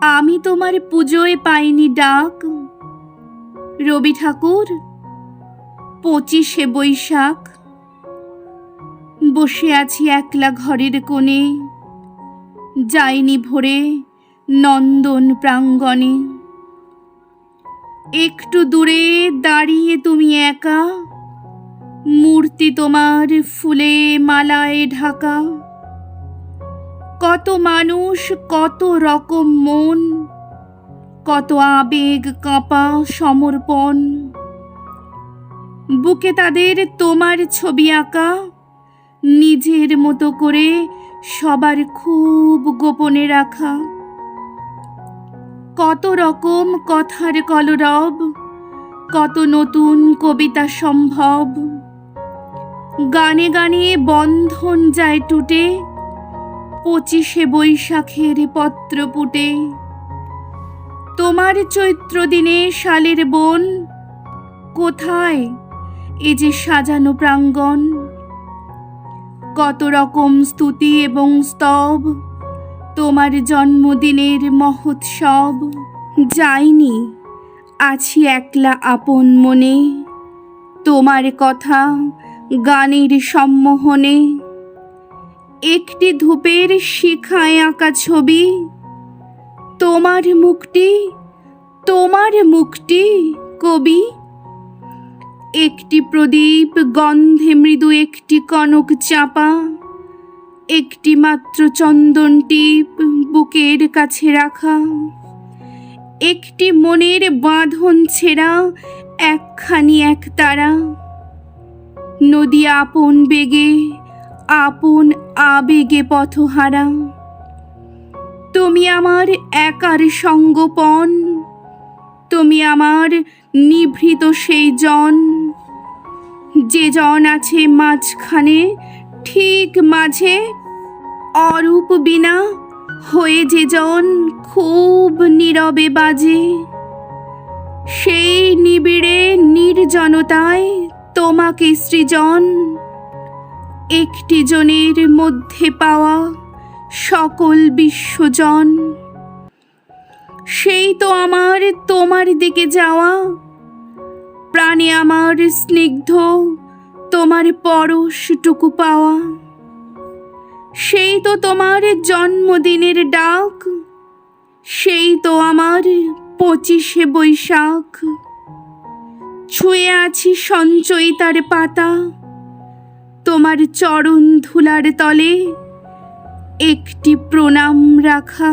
আমি তোমার পুজোয় পাইনি ডাক। রবি ঠাকুর, পঁচিশে বৈশাখ। বসে আছি একলা ঘরের কোণে, যাইনি ভোরে নন্দন প্রাঙ্গণে। একটু দূরে দাঁড়িয়ে তুমি একা, মূর্তি তোমার ফুলে মালায় ঢাকা। কত মানুষ, কত রকম মন, কত আবেগ কাঁপা সমর্পণ। বুকে তাদের তোমার ছবি আঁকা, নিজের মতো করে সবার খুব গোপনে রাখা। কত রকম কথার কলরব, কত নতুন কবিতা সম্ভব। গানে গানে বন্ধন যায় টুটে পঁচিশে বৈশাখের পত্র পুটে। তোমার চৈত্র দিনে শালের বন, কোথায় এ যে সাজানো প্রাঙ্গণ? কত রকম স্তুতি এবং স্তব, তোমার জন্মদিনের মহোৎসব। যাইনি, আছি একলা আপন মনে, তোমার কথা গানের সম্মোহনে। একটি ধূপের শিখায় আঁকা ছবি। তোমার মুখটি তোমার মুখটি কবি। একটি প্রদীপ গন্ধে মৃদু, একটি কনক চাপা। একটি মাত্র চন্দন টিপ বুকের কাছে রাখা। একটি মনের বাঁধন ছেঁড়া, একখানি এক তারা। নদী আপন বেগে আপন আবেগে পথহারা। তুমি আমার একার সঙ্গপন। তুমি আমার নিভৃত সেই জন। যে জন আছে মাঝখানে, ঠিক মাঝে, অরূপ বিনা হয়ে যে জন খুব নীরবে বাজে। সেই নিবিড়ে নির্জনতায় তোমাকে সৃজন। একটি জনের মধ্যে পাওয়া সকল বিশ্বজন। সেই তো আমার তোমার দিকে যাওয়া। প্রাণে আমার স্নিগ্ধ তোমার পরশটুকু পাওয়া। সেই তো তোমার জন্মদিনের ডাক। সেই তো আমার পঁচিশে বৈশাখ। ছুঁয়ে আছি সঞ্চয়িতার পাতা। তোমার চরণ ধুলার তলে একটি প্রণাম রাখা।